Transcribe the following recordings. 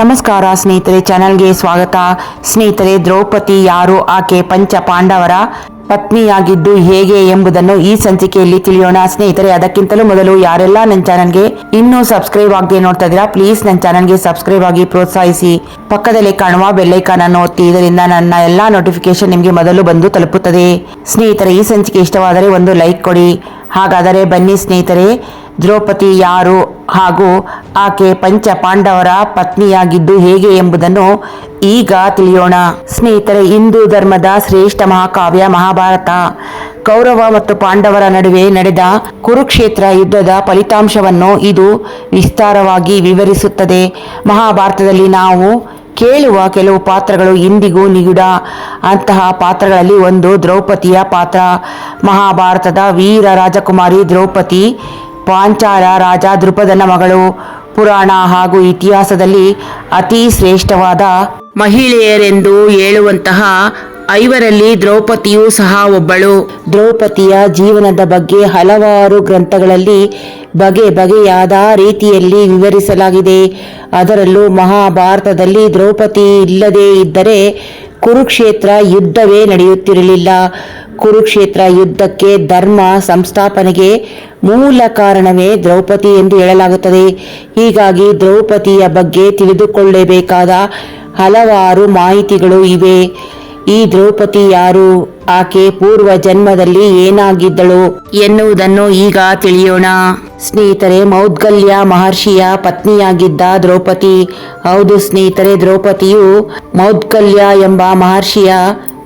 ನಮಸ್ಕಾರ ಸ್ನೇಹಿತರೆ, ಚಾನೆಲ್ಗೆ ಸ್ವಾಗತ. ಸ್ನೇಹಿತರೆ, ದ್ರೌಪದಿ ಯಾರು? ಆಕೆ ಪಂಚ ಪಾಂಡವರ ಪತ್ನಿಯಾಗಿದ್ದು ಹೇಗೆ ಎಂಬುದನ್ನು ಈ ಸಂಚಿಕೆಯಲ್ಲಿ ತಿಳಿಯೋಣ. ಸ್ನೇಹಿತರೆ, ಅದಕ್ಕಿಂತಲೂ ಮೊದಲು ಯಾರೆಲ್ಲ ನನ್ನ ಚಾನಲ್ಗೆ ಇನ್ನೂ ಸಬ್ಸ್ಕ್ರೈಬ್ ಆಗದೆ ನೋಡ್ತಾ ಇದ್ದೀರಾ, ಪ್ಲೀಸ್ ನನ್ನ ಚಾನಲ್ಗೆ ಸಬ್ಸ್ಕ್ರೈಬ್ ಆಗಿ ಪ್ರೋತ್ಸಾಹಿಸಿ. ಪಕ್ಕದಲ್ಲಿ ಕಾಣುವ ಬೆಲ್ಲೈಕಾನ್ ಅನ್ನು ಒತ್ತಿ, ಇದರಿಂದ ನನ್ನ ಎಲ್ಲಾ ನೋಟಿಫಿಕೇಶನ್ ನಿಮಗೆ ಮೊದಲು ಬಂದು ತಲುಪುತ್ತದೆ. ಸ್ನೇಹಿತರೆ, ಈ ಸಂಚಿಕೆ ಇಷ್ಟವಾದರೆ ಒಂದು ಲೈಕ್ ಕೊಡಿ. ಹಾಗಾದರೆ ಬನ್ನಿ ಸ್ನೇಹಿತರೆ ದ್ರೌಪದಿ ಯಾರು ಹಾಗೂ ಆಕೆ ಪಂಚ ಪಾಂಡವರ ಪತ್ನಿಯಾಗಿದ್ದು ಹೇಗೆ ಎಂಬುದನ್ನು ಈಗ ತಿಳಿಯೋಣ. ಸ್ನೇಹಿತರೆ, ಹಿಂದೂ ಧರ್ಮದ ಶ್ರೇಷ್ಠ ಮಹಾಕಾವ್ಯ ಮಹಾಭಾರತ. ಕೌರವ ಮತ್ತು ಪಾಂಡವರ ನಡುವೆ ನಡೆದ ಕುರುಕ್ಷೇತ್ರ ಯುದ್ಧದ ಫಲಿತಾಂಶವನ್ನು ಇದು ವಿಸ್ತಾರವಾಗಿ ವಿವರಿಸುತ್ತದೆ. ಮಹಾಭಾರತದಲ್ಲಿ ನಾವು ಕೇಳುವ ಕೆಲವು ಪಾತ್ರಗಳು ಇಂದಿಗೂ ನಿಗೂಢ. ಅಂತಹ ಪಾತ್ರಗಳಲ್ಲಿ ಒಂದು ದ್ರೌಪದಿಯ ಪಾತ್ರ. ಮಹಾಭಾರತದ ವೀರ ರಾಜಕುಮಾರಿ ದ್ರೌಪದಿ ಪಾಂಚಾಲ ರಾಜ ದೃಪದನ ಮಗಳು. ಪುರಾಣ ಹಾಗೂ ಇತಿಹಾಸದಲ್ಲಿ ಅತಿ ಶ್ರೇಷ್ಠವಾದ ಮಹಿಳೆಯರೆಂದು ಹೇಳುವಂತಹ ಐವರಲ್ಲಿ ದ್ರೌಪದಿಯೂ ಸಹ ಒಬ್ಬಳು. ದ್ರೌಪದಿಯ ಜೀವನದ ಬಗ್ಗೆ ಹಲವಾರು ಗ್ರಂಥಗಳಲ್ಲಿ ಬಗೆ ಬಗೆಯಾದ ರೀತಿಯಲ್ಲಿ ವಿವರಿಸಲಾಗಿದೆ. ಅದರಲ್ಲೂ ಮಹಾಭಾರತದಲ್ಲಿ ದ್ರೌಪದಿ ಇಲ್ಲದೇ ಇದ್ದರೆ ಕುರುಕ್ಷೇತ್ರ ಯುದ್ಧವೇ ನಡೆಯುತ್ತಿರಲಿಲ್ಲ. ಕುರುಕ್ಷೇತ್ರ ಯುದ್ಧಕ್ಕೆ ಧರ್ಮ ಸಂಸ್ಥಾಪನೆಗೆ ಮೂಲ ಕಾರಣವೇ ದ್ರೌಪದಿ ಎಂದು ಹೇಳಲಾಗುತ್ತದೆ. ಹೀಗಾಗಿ ದ್ರೌಪದಿಯ ಬಗ್ಗೆ ತಿಳಿದುಕೊಳ್ಳಬೇಕಾದ ಹಲವಾರು ಮಾಹಿತಿಗಳು ಇವೆ. ಈ ದ್ರೌಪದಿ ಯಾರು? ಆಕೆ ಪೂರ್ವ ಜನ್ಮದಲ್ಲಿ ಏನಾಗಿದ್ದಳು ಎನ್ನುವುದನ್ನು ಈಗ ತಿಳಿಯೋಣ. ಸ್ನೇಹಿತರೆ, ಮೌದ್ಗಲ್ಯ ಮಹರ್ಷಿಯ ಪತ್ನಿಯಾಗಿದ್ದ ದ್ರೌಪದಿ. ಹೌದು ಸ್ನೇಹಿತರೆ, ದ್ರೌಪದಿಯು ಮೌದ್ಗಲ್ಯ ಎಂಬ ಮಹರ್ಷಿಯ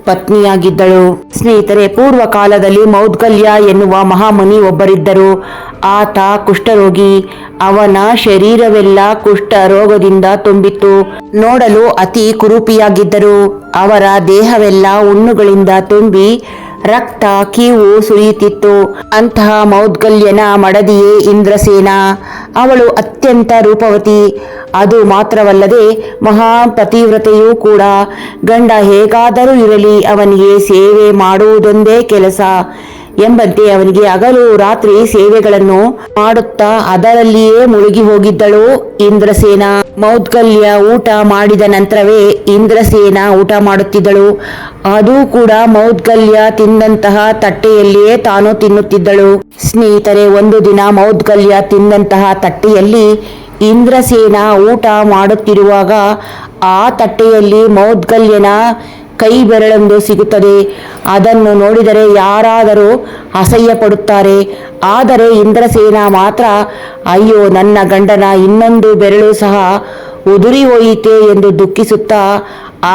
ಪತ್ನಿಯಾಗಿದ್ದಳು. ಸ್ನೇಹಿತರೆ ಪೂರ್ವ ಕಾಲದಲ್ಲಿ ಮೌದ್ಗಲ್ಯ ಎನ್ನುವ ಮಹಾಮುನಿ ಒಬ್ಬರಿದ್ದರು. ಆತ ಕುಷ್ಠರೋಗಿ. ಅವನ ಶರೀರವೆಲ್ಲ ಕುಷ್ಠ ರೋಗದಿಂದ ತುಂಬಿತ್ತು. ನೋಡಲು ಅತಿ ಕುರೂಪಿಯಾಗಿದ್ದರು. ಅವರ ದೇಹವೆಲ್ಲ ಹುಣ್ಣುಗಳಿಂದ ತುಂಬಿ ರಕ್ತ, ಕೀವು ಸುರಿಯುತ್ತಿತ್ತು. ಅಂತಹ ಮೌದ್ಗಲ್ಯನ ಮಡದಿಯೇ ಇಂದ್ರಸೇನ. ಅವಳು ಅತ್ಯಂತ ರೂಪವತಿ. ಅದು ಮಾತ್ರವಲ್ಲದೆ ಮಹಾ ಪತಿವ್ರತೆಯೂ ಕೂಡ. ಗಂಡ ಹೇಗಾದರೂ ಇರಲಿ, ಅವನಿಗೆ ಸೇವೆ ಮಾಡುವುದೊಂದೇ ಕೆಲಸ. ಎಂಬಂತೆ ಅವನಿಗೆ ಹಗಲು ರಾತ್ರಿ ಸೇವೆಗಳನ್ನು ಮಾಡುತ್ತಾ ಅದರಲ್ಲಿಯೇ ಮುಳುಗಿ ಹೋಗಿದ್ದಳು ಇಂದ್ರಸೇನ. ಮೌದ್ಗಲ್ಯ ಊಟ ಮಾಡಿದ ನಂತರವೇ ಇಂದ್ರಸೇನ ಊಟ ಮಾಡುತ್ತಿದ್ದಳು. ಅದು ಕೂಡ ಮೌದ್ಗಲ್ಯ ತಿಂದಂತಹ ತಟ್ಟೆಯಲ್ಲಿಯೇ ತಾನು ತಿನ್ನುತ್ತಿದ್ದಳು. ಸ್ನೇಹಿತರೆ, ಒಂದು ದಿನ ಮೌದ್ಗಲ್ಯ ತಿಂದಂತಹ ತಟ್ಟೆಯಲ್ಲಿ ಇಂದ್ರಸೇನ ಊಟ ಮಾಡುತ್ತಿರುವಾಗ ಆ ತಟ್ಟೆಯಲ್ಲಿ ಮೌದ್ಗಲ್ಯನ ಕೈ ಬೆರಳೆಂದು ಸಿಗುತ್ತದೆ. ಅದನ್ನು ನೋಡಿದರೆ ಯಾರಾದರೂ ಅಸಹ್ಯ ಪಡುತ್ತಾರೆ ಆದರೆ ಇಂದ್ರಸೇನ ಮಾತ್ರ, ಅಯ್ಯೋ, ನನ್ನ ಗಂಡನ ಇನ್ನೊಂದು ಬೆರಳು ಸಹ ಉದುರಿ ಹೋಯಿತೆ ಎಂದು ದುಃಖಿಸುತ್ತಾ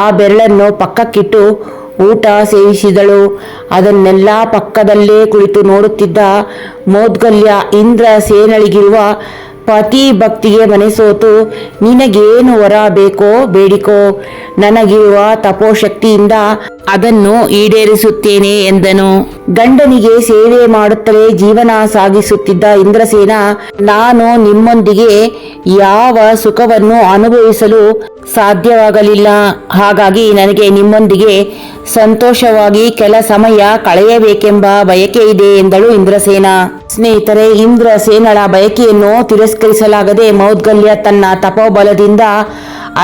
ಆ ಬೆರಳನ್ನು ಪಕ್ಕಕ್ಕಿಟ್ಟು ಊಟ ಸೇವಿಸಿದಳು. ಅದನ್ನೆಲ್ಲ ಪಕ್ಕದಲ್ಲೇ ಕುಳಿತು ನೋಡುತ್ತಿದ್ದ ಮೋದ್ಗಲ್ಯ ಇಂದ್ರ ಸೇನಳಿಗಿರುವ ಪತಿ ಭಕ್ತಿಗೆ ಮನೆಸೋತು ನಿನಗೇನು ವರ ಬೇಕೋ ಬೇಡಿಕೋ, ನನಗಿರುವ ತಪೋಶಕ್ತಿಯಿಂದ ಅದನ್ನು ಈಡೇರಿಸುತ್ತೇನೆ ಎಂದನು. ಗಂಡನಿಗೆ ಸೇವೆ ಮಾಡುತ್ತಲೇ ಜೀವನ ಸಾಗಿಸುತ್ತಿದ್ದ ಇಂದ್ರಸೇನ, ನಾನು ನಿಮ್ಮೊಂದಿಗೆ ಯಾವ ಸುಖವನ್ನು ಅನುಭವಿಸಲು ಸಾಧ್ಯವಾಗಲಿಲ್ಲ. ಹಾಗಾಗಿ ನನಗೆ ನಿಮ್ಮೊಂದಿಗೆ ಸಂತೋಷವಾಗಿ ಕೆಲ ಸಮಯ ಕಳೆಯಬೇಕೆಂಬ ಬಯಕೆ ಇದೆ ಎಂದಳು ಇಂದ್ರಸೇನ. ಸ್ನೇಹಿತರೆ, ಇಂದ್ರ ಸೇನಳ ಬಯಕೆಯನ್ನು ತಿರಸ್ಕರಿಸಲಾಗದೆ ಮೌದ್ಗಲ್ಯ ತನ್ನ ತಪೋಬಲದಿಂದ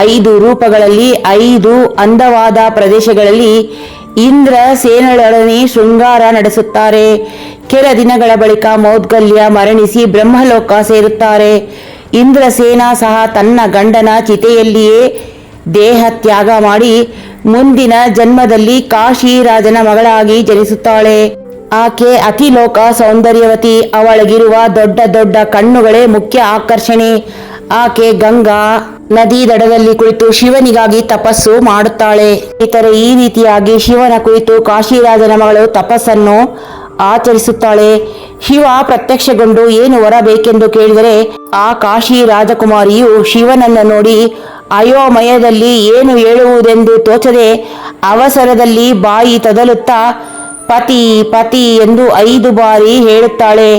ಐದು ರೂಪಗಳಲ್ಲಿ ಐದು ಅಂದವಾದ ಪ್ರದೇಶಗಳಲ್ಲಿ ಇಂದ್ರ ಸೇನಳೊಡನೆ ಶೃಂಗಾರ ನಡೆಸುತ್ತಾರೆ. ಕೆಲ ದಿನಗಳ ಬಳಿಕ ಮೌದ್ಗಲ್ಯ ಮರಣಿಸಿ ಬ್ರಹ್ಮಲೋಕ ಸೇರುತ್ತಾರೆ. ಇಂದ್ರಸೇನ ಸಹ ತನ್ನ ಗಂಡನ ಚಿತೆಯಲ್ಲಿಯೇ ದೇಹ ತ್ಯಾಗ ಮಾಡಿ ಮುಂದಿನ ಜನ್ಮದಲ್ಲಿ ಕಾಶಿ ರಾಜನ ಮಗಳಾಗಿ ಜನಿಸುತ್ತಾಳೆ. ಆಕೆ ಅತಿಲೋಕ ಸೌಂದರ್ಯವತಿ, ಅವಳಗಿರುವ ದೊಡ್ಡ ದೊಡ್ಡ ಕಣ್ಣುಗಳೇ ಮುಖ್ಯ ಆಕರ್ಷಣೆ. ಆಕೆ ಗಂಗಾ ನದಿ ದಡದಲ್ಲಿ ಕುಳಿತು ಶಿವನಿಗಾಗಿ ತಪಸ್ಸು ಮಾಡುತ್ತಾಳೆ. ಇತರೆ ಈ ರೀತಿಯಾಗಿ ಶಿವನ ಕುರಿತು ಕಾಶಿರಾಜನ ಮಗಳು ತಪಸ್ಸನ್ನು ಆಚರಿಸುತ್ತಾಳೆ. ಶಿವ ಪ್ರತ್ಯಕ್ಷಗೊಂಡು ಏನು ವರ ಬೇಕೆಂದು ಕೇಳಿದರೆ, ಆ ಕಾಶಿ ರಾಜಕುಮಾರಿಯು ಶಿವನನ್ನು ನೋಡಿ ಅಯೋಮಯದಲ್ಲಿ ಏನು ಹೇಳುವುದೆಂದು ತೋಚದೆ ಅವಸರದಲ್ಲಿ ಬಾಯಿ ತದಲುತ್ತಾ ಪತಿ ಪತಿ ಎಂದು ಐದು ಬಾರಿ ಹೇಳುತ್ತಾಳೆ.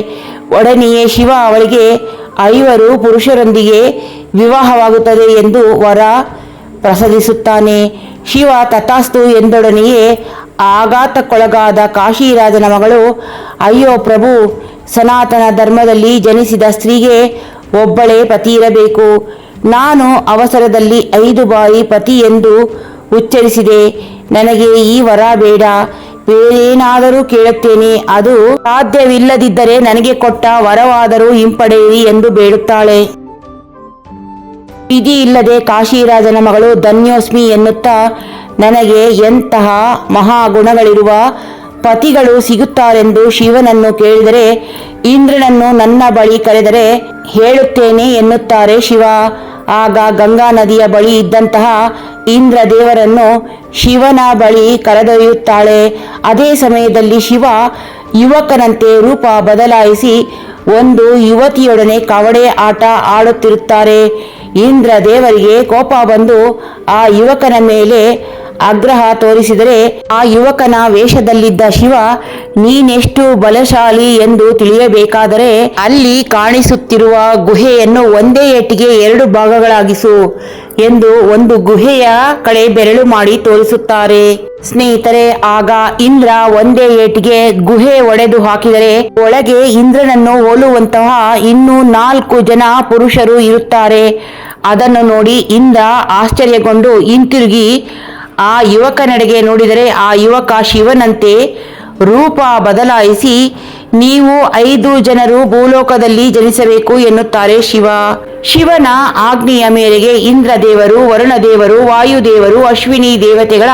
ಒಡನೆಯೇ ಶಿವ ಅವಳಿಗೆ, ಐವರು ಪುರುಷರೊಂದಿಗೆ ವಿವಾಹವಾಗುತ್ತದೆ ಎಂದು ವರ ಪ್ರಸಾದಿಸುತ್ತಾನೆ. ಶಿವ ತಥಾಸ್ತು ಎಂದೊಡನೆಯೇ ಆಘಾತಕ್ಕೊಳಗಾದ ಕಾಶಿರಾಜನ ಮಗಳು, ಅಯ್ಯೋ ಪ್ರಭು, ಸನಾತನ ಧರ್ಮದಲ್ಲಿ ಜನಿಸಿದ ಸ್ತ್ರೀಗೆ ಒಬ್ಬಳೇ ಪತಿ ಇರಬೇಕು. ನಾನು ಅವಸರದಲ್ಲಿ ಐದು ಬಾರಿ ಪತಿ ಎಂದು ಉಚ್ಚರಿಸಿದೆ. ನನಗೆ ಈ ವರ ಬೇಡ. ಬೇರೇನಾದರೂ ಕೇಳುತ್ತೇನೆ, ಅದು ಸಾಧ್ಯವಿಲ್ಲದಿದ್ದರೆ ನನಗೆ ಕೊಟ್ಟ ವರವಾದರೂ ಹಿಂಪಡೆಯಿರಿ ಎಂದು ಬೇಡುತ್ತಾಳೆ. ವಿಧಿ ಇಲ್ಲದೆ ಕಾಶಿರಾಜನ ಮಗಳು ಧನ್ಯೋಸ್ಮಿ ಎನ್ನುತ್ತಾ, ನನಗೆ ಎಂತಹ ಮಹಾಗುಣಗಳಿರುವ ಪತಿಗಳು ಸಿಗುತ್ತಾರೆಂದು ಶಿವನನ್ನು ಕೇಳಿದರೆ, ಇಂದ್ರನನ್ನು ನನ್ನ ಬಳಿ ಕರೆದರೆ ಹೇಳುತ್ತೇನೆ ಎನ್ನುತ್ತಾರೆ ಶಿವ. ಆಗ ಗಂಗಾ ನದಿಯ ಬಳಿ ಇದ್ದಂತಹ ಇಂದ್ರ ದೇವರನ್ನು ಶಿವನ ಬಳಿ ಕರೆದೊಯ್ಯುತ್ತಾಳೆ. ಅದೇ ಸಮಯದಲ್ಲಿ ಶಿವ ಯುವಕನಂತೆ ರೂಪ ಬದಲಾಯಿಸಿ ಒಂದು ಯುವತಿಯೊಡನೆ ಕವಡೆ ಆಟ ಆಡುತ್ತಿರುತ್ತಾರೆ. ಇಂದ್ರ ದೇವರಿಗೆ ಕೋಪ ಬಂದು ಆ ಯುವಕನ ಮೇಲೆ ಆಗ್ರಹ ತೋರಿಸಿದರೆ, ಆ ಯುವಕನ ವೇಷದಲ್ಲಿದ್ದ ಶಿವ, ನೀನೆಷ್ಟು ಬಲಶಾಲಿ ಎಂದು ತಿಳಿಯಬೇಕಾದರೆ ಅಲ್ಲಿ ಕಾಣಿಸುತ್ತಿರುವ ಗುಹೆಯನ್ನು ಒಂದೇ ಏಟಿಗೆ ಎರಡು ಭಾಗಗಳಾಗಿಸು ಎಂದು ಒಂದು ಗುಹೆಯ ಕಡೆ ಬೆರಳು ಮಾಡಿ ತೋರಿಸುತ್ತಾರೆ. ಸ್ನೇಹಿತರೆ, ಆಗ ಇಂದ್ರ ಒಂದೇ ಏಟಿಗೆ ಗುಹೆ ಒಡೆದು ಹಾಕಿದರೆ, ಒಳಗೆ ಇಂದ್ರನನ್ನು ಹೋಲುವಂತಹ ಇನ್ನೂ ನಾಲ್ಕು ಜನ ಪುರುಷರು ಇರುತ್ತಾರೆ. ಅದನ್ನು ನೋಡಿ ಇಂದ್ರ ಆಶ್ಚರ್ಯಗೊಂಡು ಹಿಂತಿರುಗಿ ಆ ಯುವಕನೆಡೆಗೆ ನೋಡಿದರೆ ಆ ಯುವಕ ಶಿವನಂತೆ ರೂಪ ಬದಲಾಯಿಸಿ, ನೀವು ಐದು ಜನರು ಭೂಲೋಕದಲ್ಲಿ ಜನಿಸಬೇಕು ಎನ್ನುತ್ತಾರೆ ಶಿವ. ಶಿವನ ಆಜ್ಞೆಯ ಮೇರೆಗೆ ಇಂದ್ರ ದೇವರು ವರುಣ ದೇವರು ವಾಯುದೇವರು, ಅಶ್ವಿನಿ ದೇವತೆಗಳ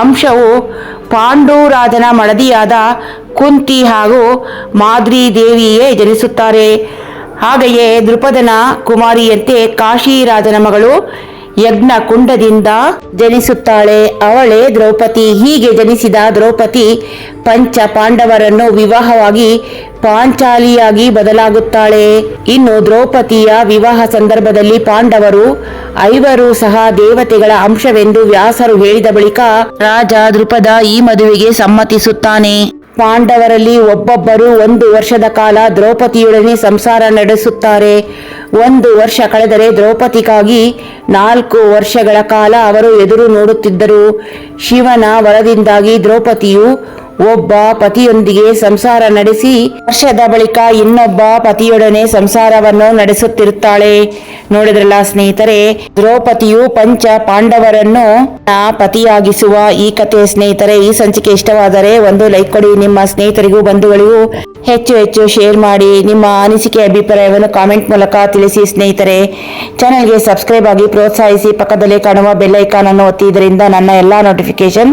ಅಂಶವು ಪಾಂಡೂರಾಜನ ಮಡದಿಯಾದ ಕುಂತಿ ಹಾಗೂ ಮಾದ್ರಿ ದೇವಿಯೇ ಜನಿಸುತ್ತಾರೆ. ಹಾಗೆಯೇ ದೃಪದನ ಕುಮಾರಿಯಂತೆ ಕಾಶಿರಾಜನ ಮಗಳು ಯಜ್ಞ ಕುಂಡದಿಂದ ಜನಿಸುತ್ತಾಳೆ. ಅವಳೇ ದ್ರೌಪದಿ. ಹೀಗೆ ಜನಿಸಿದ ದ್ರೌಪದಿ ಪಂಚ ಪಾಂಡವರನ್ನು ವಿವಾಹವಾಗಿ ಪಾಂಚಾಲಿಯಾಗಿ ಬದಲಾಗುತ್ತಾಳೆ. ಇನ್ನು ದ್ರೌಪದಿಯ ವಿವಾಹ ಸಂದರ್ಭದಲ್ಲಿ ಪಾಂಡವರು ಐವರು ಸಹ ದೇವತೆಗಳ ಅಂಶವೆಂದು ವ್ಯಾಸರು ಹೇಳಿದ ಬಳಿಕ ರಾಜ ದೃಪದ ಈ ಮದುವೆಗೆ ಸಮ್ಮತಿಸುತ್ತಾನೆ. ಪಾಂಡವರಲ್ಲಿ ಒಬ್ಬೊಬ್ಬರು ಒಂದು ವರ್ಷದ ಕಾಲ ದ್ರೌಪದಿಯೊಡನೆ ಸಂಸಾರ ನಡೆಸುತ್ತಾರೆ. ಒಂದು ವರ್ಷ ಕಳೆದರೆ ದ್ರೌಪದಿಗಾಗಿ ನಾಲ್ಕು ವರ್ಷಗಳ ಕಾಲ ಅವರು ಎದುರು ನೋಡುತ್ತಿದ್ದರು. ಶಿವನ ವರದಿಂದಾಗಿ ದ್ರೌಪದಿಯು ಒಬ್ಬ ಪತಿಯೊಂದಿಗೆ ಸಂಸಾರ ನಡೆಸಿ ವರ್ಷದ ಬಳಿಕ ಇನ್ನೊಬ್ಬ ಪತಿಯೊಡನೆ ಸಂಸಾರವನ್ನು ನಡೆಸುತ್ತಿರುತ್ತಾಳೆ. ನೋಡಿದ್ರಲ್ಲ ಸ್ನೇಹಿತರೆ, ದ್ರೌಪದಿಯು ಪಂಚ ಪಾಂಡವರನ್ನು ಪತಿಯಾಗಿಸುವ ಈ ಕಥೆ ಸ್ನೇಹಿತರೆ, ಈ ಸಂಚಿಕೆ ಇಷ್ಟವಾದರೆ ಒಂದು ಲೈಕ್ ಕೊಡಿ. ನಿಮ್ಮ ಸ್ನೇಹಿತರಿಗೂ, ಬಂಧುಗಳಿಗೂ ಹೆಚ್ಚು ಹೆಚ್ಚು ಶೇರ್ ಮಾಡಿ. ನಿಮ್ಮ ಅನಿಸಿಕೆ, ಅಭಿಪ್ರಾಯವನ್ನು ಕಾಮೆಂಟ್ ಮೂಲಕ ತಿಳಿಸಿ ಸ್ನೇಹಿತರೆ. ಚಾನೆಲ್ಗೆ ಸಬ್ಸ್ಕ್ರೈಬ್ ಆಗಿ ಪ್ರೋತ್ಸಾಹಿಸಿ. ಪಕ್ಕದಲ್ಲಿ ಕಾಣುವ ಬೆಲ್ ಐಕಾನ್ ಅನ್ನು ಒತ್ತಿದ್ದರಿಂದ ನನ್ನ ಎಲ್ಲ ನೋಟಿಫಿಕೇಶನ್